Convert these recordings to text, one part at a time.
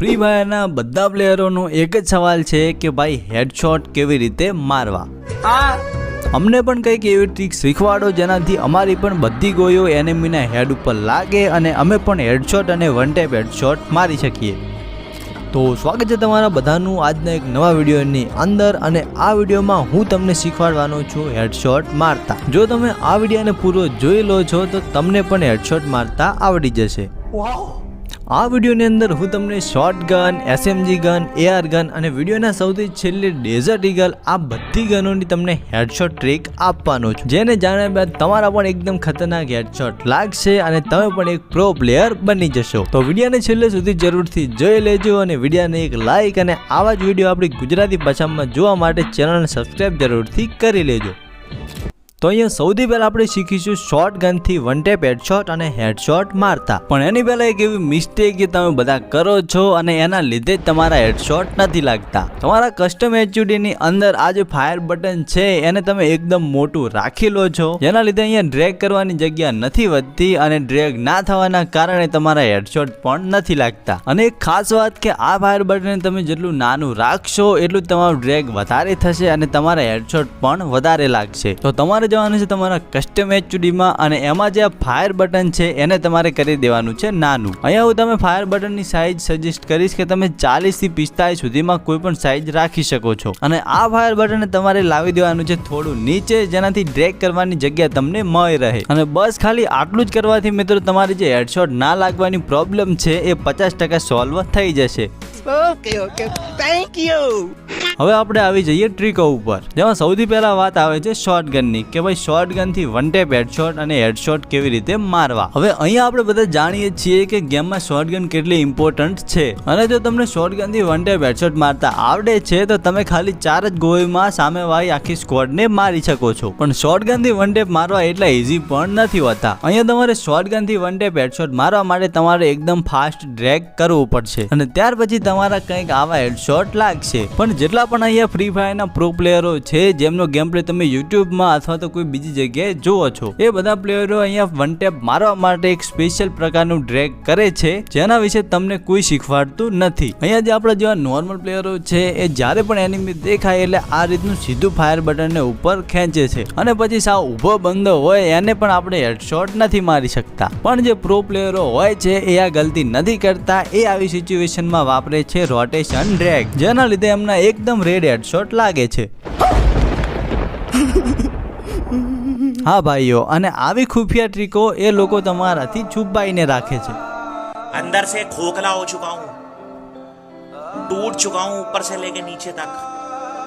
Free ફાયરના બધા પ્લેયરોનો એક જ સવાલ છે કે ભાઈ હેડશોટ કેવી રીતે મારવા? અમને પણ કંઈક એવી ટ્રીક શીખવાડો જેનાથી અમારી પણ બધી ગોળીઓ એનિમીના હેડ ઉપર લાગે અને અમે પણ હેડશોટ અને વન ટેપ હેડશોટ મારી શકીએ. તો સ્વાગત છે તમારા બધાનું આજના એક નવા વિડીયોની અંદર અને આ વિડીયોમાં હું તમને શીખવાડવાનો છું હેડશોટ મારતા. જો તમે આ વિડીયોને પૂરો જોઈ લો છો તો તમને પણ હેડશોટ મારતા આવડી જશે. આ વિડીયોની અંદર હું તમને short gun SMG gun AR gun અને વિડીયોના સૌથી છેલ્લે ડેઝર્ટ ઇગલ આ બધી ગનોની તમને હેડશોટ ટ્રીક આપવાનો છું. જેને જાણ્યા બાદ તમારા પણ એકદમ ખતરનાક હેડશોટ લાગશે અને તમે પણ એક પ્રો પ્લેયર બની જશો. તો વિડીયોને છેલ્લે સુધી જરૂરથી જોઈ લેજો અને વિડીયોને એક લાઇક અને આવા જ વીડિયો આપણી ગુજરાતી ભાષામાં જોવા માટે ચેનલને સબસ્ક્રાઈબ જરૂરથી કરી લેજો. તો અહીંયા સૌથી પહેલાં આપણે શીખીશું શોર્ટ ગનથી વન ટેપ હેડશોટ અને હેડશોટ મારતા. પણ એની પહેલાં એક એવી મિસ્ટેક જે તમે બધા કરો છો અને એના લીધે જ તમારા હેડશોટ નથી લાગતા. તમારા કસ્ટમ એચયુડીની અંદર આ જે ફાયર બટન છે, એને તમે એકદમ મોટું રાખી લો છો. જેના લીધે અહીંયા ડ્રેગ કરવાની જગ્યા નથી વધતી અને ડ્રેગ ના થવાના કારણે તમારા હેડશોટ પણ નથી લાગતા. અને એક ખાસ વાત કે આ ફાયર બટન તમે જેટલું નાનું રાખશો, એટલું તમારું ડ્રેગ વધારે થશે અને તમારા હેડશોટ પણ વધારે લાગશે. તો તમારે જવાનું છે તમારા કસ્ટમ એચડીમાં અને એમાં જે આ ફાયર બટન છે, એને તમારે કરી દેવાનું છે નાનું. અહીંયા હું તમે ફાયર બટનની સાઇઝ સજેસ્ટ કરીશ કે તમે ચાલીસથી પિસ્તાળીસ સુધીમાં કોઈ પણ સાઇઝ રાખી શકો છો. અને આ ફાયર બટન તમારે લાવી દેવાનું છે થોડું નીચે, જેનાથી ડ્રેક કરવાની જગ્યા તમને મળી રહે. અને બસ ખાલી આટલું જ કરવાથી મિત્રો તમારી જે હેડશોટ ના લાગવાની પ્રોબ્લેમ છે, એ પચાસ ટકા સોલ્વ થઈ જશે. Okay, ઓકે થેન્ક યુ હવે આપણે આવી જઈએ ટ્રીકો ઉપર. જેમાં સૌથી પહેલા વાત આવે છે શોર્ટ ગનની કે ભાઈ શોર્ટ ગનથી વન ટેપ હેડશોટ અને હેડશોટ કેવી રીતે મારવા. હવે અહીંયા આપણે બધા જાણીએ છીએ કે ગેમમાં શોર્ટ ગન કેટલી ઇમ્પોર્ટન્ટ છે. અને જો તમને શોર્ટ ગનથી વન ટેપ હેડશોટ મારતા આવડે છે તો તમે ખાલી ચાર જ ગોળીમાં સામેવાળી આખી સ્કોડને મારી શકો છો. પણ શોર્ટ ગનથી વન ટેપ મારવા એટલા ઇઝી પણ નથી હોતા. અહીંયા તમારે શોર્ટ ગનથી વન ટેપ હેડશોટ મારવા માટે તમારે એકદમ ફાસ્ટ ડ્રેગ કરવું પડશે. અને ત્યાર પછી તમારા કંઈક આવા હેડશોટ લાગશે. પણ જેટલા પણ અહીંયા ફ્રી ફાયરના પ્રો પ્લેયરો છે, જેમનો ગેમ પ્લે તમે યુટ્યુબમાં અથવા તો કોઈ બીજી જગ્યાએ જુઓ છો, એ બધા પ્લેયરો અહીંયા વન ટેપ મારવા માટે એક સ્પેશિયલ પ્રકારનું ડ્રેગ કરે છે, જેના વિશે તમને કોઈ શીખવાડતું નથી. અહીંયા જે આપણા જેવા નોર્મલ પ્લેયરો છે, એ જ્યારે પણ એનિમી દેખાય એટલે આ રીતનું સીધું ફાયર બટનને ઉપર ખેંચે છે. અને પછી સાવ ઊભો બંધો હોય, એને પણ આપણે હેડશોટ નથી મારી શકતા. પણ જે પ્રો પ્લેયરો હોય છે, એ આ ગલતી નથી કરતા, એ આવી સિચ્યુએશનમાં વાપરે છે રોટેશન ડ્રેગ જેના લીધે એમના એકદમ રેડ હેડશોટ લાગે છે. હા ભાઈઓ અને આવી ખુફિયા ટ્રીકો એ લોકો તમારાથી છુપાઈને રાખે છે. અંદર સે ખોખલા હો ચુકા હું. તૂટ ચુકા હું ઉપર સે લેકે નીચે તક.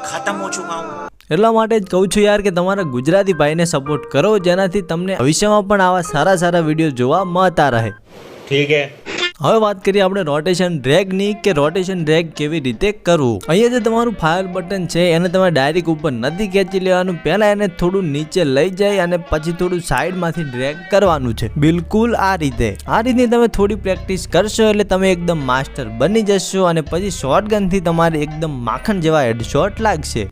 ખતમ હો ચુકા હું. એટલા માટે જ કહું છું યાર કે તમારા ગુજરાતી ભાઈને સપોર્ટ કરો જેનાથી તમને ભવિષ્યમાં પણ આવા સારા સારા વીડિયો જોવા મળતા રહે. ઠીક હે. હવે વાત કરીએ આપણે રોટેશન ડ્રેગની કે રોટેશન ડ્રેગ કેવી રીતે કરવું? અહીંયા જે તમારું ફાયર બટન છે, એને તમારે ડાયરેક્ટ ઉપર નથી ખેંચી લેવાનું. પહેલા એને થોડું નીચે લઈ જાય અને પછી થોડું સાઈડમાંથી ડ્રેગ કરવાનું છે. બિલકુલ આ રીતે. આ રીતની તમે થોડી પ્રેક્ટિસ કરશો એટલે તમે એકદમ માસ્ટર બની જશો અને પછી શોર્ટ ગનથી તમારે એકદમ માખણ જેવા હેડશોટ લાગશે.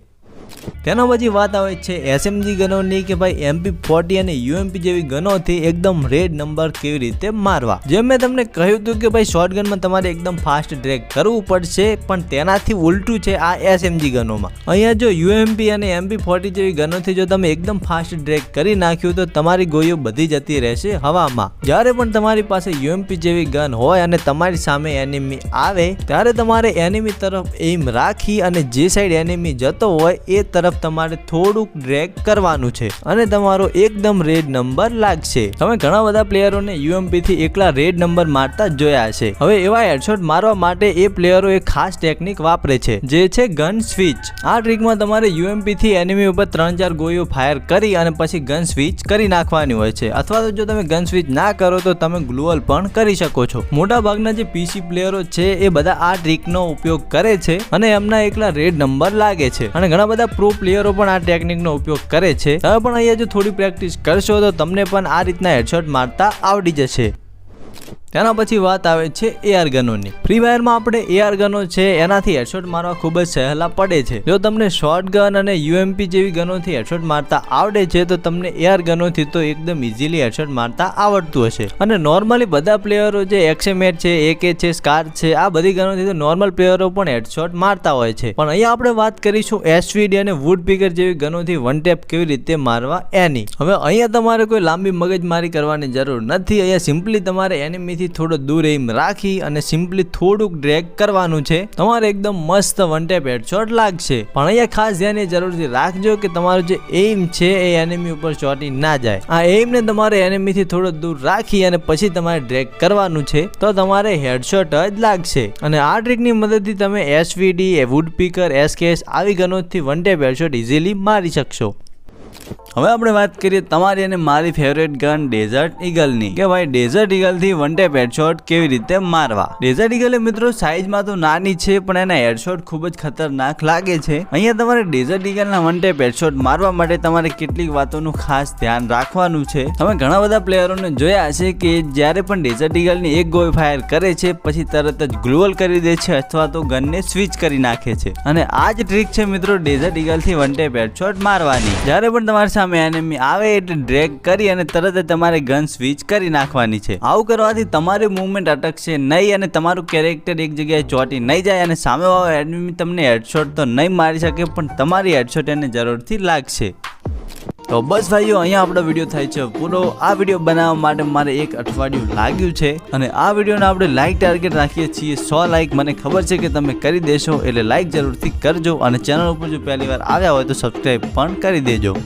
તેના પછી વાત આવે છે એસએમજી ગનોની કે ભાઈ એમપી ફોર્ટી અને યુએમપી જેવી ગનોથી એકદમ રેડ નંબર કેવી રીતે મારવા? જેમ મેં તમને કહ્યું હતું કે ભાઈ શોર્ટ ગનમાં તમારે એકદમ ફાસ્ટ ડ્રેક કરવું પડશે, પણ તેનાથી ઉલટું છે આ એસએમજી ગનોમાં. અહીંયા જો યુએમપી અને એમપી ફોર્ટી જેવી ગનોથી જો તમે એકદમ ફાસ્ટ ડ્રેક કરી નાખ્યું તો તમારી ગોળીઓ બધી જતી રહેશે હવામાં. જ્યારે પણ તમારી પાસે યુએમપી જેવી ગન હોય અને તમારી સામે એનિમી આવે, ત્યારે તમારે એનિમી તરફ એમ રાખી અને જે સાઈડ એનિમી જતો હોય એ તરફ તમારે થોડુંક ડ્રેગ કરવાનું છે અને તમારો એકદમ રેડ નંબર લાગશે. તમે ઘણા બધા પ્લેયરોને યુએમપી થી એકલા રેડ નંબર મારતા જોયા છે હવે એવા હેડશોટ મારવા માટે એ પ્લેયરો એક ખાસ ટેકનિક વાપરે છે, જે છે ગન સ્વિચ આ ટ્રીકમાં તમારે યુએમપી થી એનિમી ઉપર ત્રણ ચાર ગોળીઓ ફાયર કરી અને પછી ગન સ્વિચ કરી નાખવાની હોય છે. અથવા તો જો તમે ગન સ્વિચ ના કરો તો તમે ગ્લુઅલ પણ કરી શકો છો. મોટા ભાગના જે પીસી પ્લેયરો છે, એ બધા આ ટ્રીકનો ઉપયોગ કરે છે અને એમના એકલા રેડ નંબર લાગે છે. અને ઘણા બધા પ્રો પ્લેયરો પણ આ ટેકનિકનો ઉપયોગ કરે છે. તમે પણ અહીંયા જો થોડી પ્રેક્ટિસ કરશો તો તમને પણ આ રીતના હેડશોટ મારતા આવડી જશે. તેના પછી વાત આવે છે એઆર ગનોની. ફ્રી ફાયરમાં આપણે એઆર ગનો છે, એનાથી હેડશોટ મારવા ખૂબ જ સહેલા પડે છે. જો તમને શોર્ટ ગન અને યુએમપી જેવી ગનોથી હેડશોટ મારતા આવડે છે, તો તમને એઆર ગનોથી તો એકદમ ઇઝીલી હેડશોટ મારતા આવડતું હશે. અને નોર્મલી બધા પ્લેયરો જે એક્સેમેટ છે એકે છે સ્કાર છે, આ બધી ગનોથી તો નોર્મલ પ્લેયરો પણ હેડશોટ મારતા હોય છે. પણ અહીંયા આપણે વાત કરીશું એસવીડી અને વુડ પીકર જેવી ગનોથી વન ટેપ કેવી રીતે મારવા એની. હવે અહીંયા તમારે કોઈ લાંબી મગજમારી કરવાની જરૂર નથી. અહીંયા સિમ્પલી તમારે એનિમીથી થોડો દૂર એમ રાખી અને સિમ્પલી થોડુંક ડ્રેગ કરવાનું છે. તમારે એકદમ મસ્ત વન ટેપ હેડશોટ લાગશે. પણ અહીંયા ખાસ ધ્યાન એ જરૂરથી રાખજો કે તમારું જે એઇમ છે એ એનિમી ઉપર ચોટી ના જાય. આ એઇમને તમારે એનિમીથી થોડો દૂર રાખી અને પછી તમારે ડ્રેગ કરવાનું છે. તો તમારે હેડશોટ જ લાગશે. અને આ ટ્રીકની મદદથી તમે એસવીડી વુડ પીકર એસકેએસ આવી ગનોથી વન ટેપ હેડશોટ ઇઝીલી મારી શકશો. હવે આપણે વાત કરીએ તમારી અને મારી ફેવરેટ ગન ડેઝર્ટ ઈગલની કે ભાઈ ડેઝર્ટ ઈગલથી વન ટેપ હેડશોટ કેવી રીતે મારવા? ડેઝર્ટ ઈગલ મિત્રો સાઇઝમાં તો નાની છે, પણ એના હેડશોટ ખૂબ જ ખતરનાક લાગે છે. અહીંયા તમારે ડેઝર્ટ ઈગલના વન ટેપ હેડશોટ મારવા માટે તમારે કેટલીક વાતોનું ખાસ ધ્યાન રાખવાનું છે. તમે ઘણા બધા પ્લેયરોને જોયા હશે કે જ્યારે પણ ડેઝર્ટ ઈગલની એક ગોળ ફાયર કરે છે, પછી તરત જ ગ્લોઅલ કરી દે છે અથવા તો ગનને સ્વિચ કરી નાખે છે. અને આ જ ટ્રીક છે મિત્રો ડેઝર્ટ ઈગલથી વન ટેપ હેડશોટ મારવાની. જ્યારે પણ તમારી સામે એનિમી આવે એટલે ડ્રેગ કરી અને તરત જ તમારે ગન સ્વિચ કરી નાખવાની છે. આવું કરવાથી તમારી મૂવમેન્ટ અટકશે નહીં અને તમારું કેરેક્ટર એક જગ્યાએ ચોટી નહીં જાય અને સામે વાળો એનિમી તમને હેડશોટ તો નહીં મારી શકે, પણ તમારી હેડશોટ એને જરૂરથી લાગશે. તો બસ ભાઈઓ, અહીંયા આપણો વીડિયો થાય છે પૂરો. આ વીડિયો બનાવવા માટે મારે એક અઠવાડિયું લાગ્યું છે અને આ વિડીયોને આપણે લાઇક ટાર્ગેટ રાખીએ છીએ સો લાઇક મને ખબર છે કે તમે કરી દેશો એટલે લાઇક જરૂરથી કરજો અને ચેનલ ઉપર જો પહેલી વાર આવ્યા હોય તો સબસ્ક્રાઈબ પણ કરી દેજો.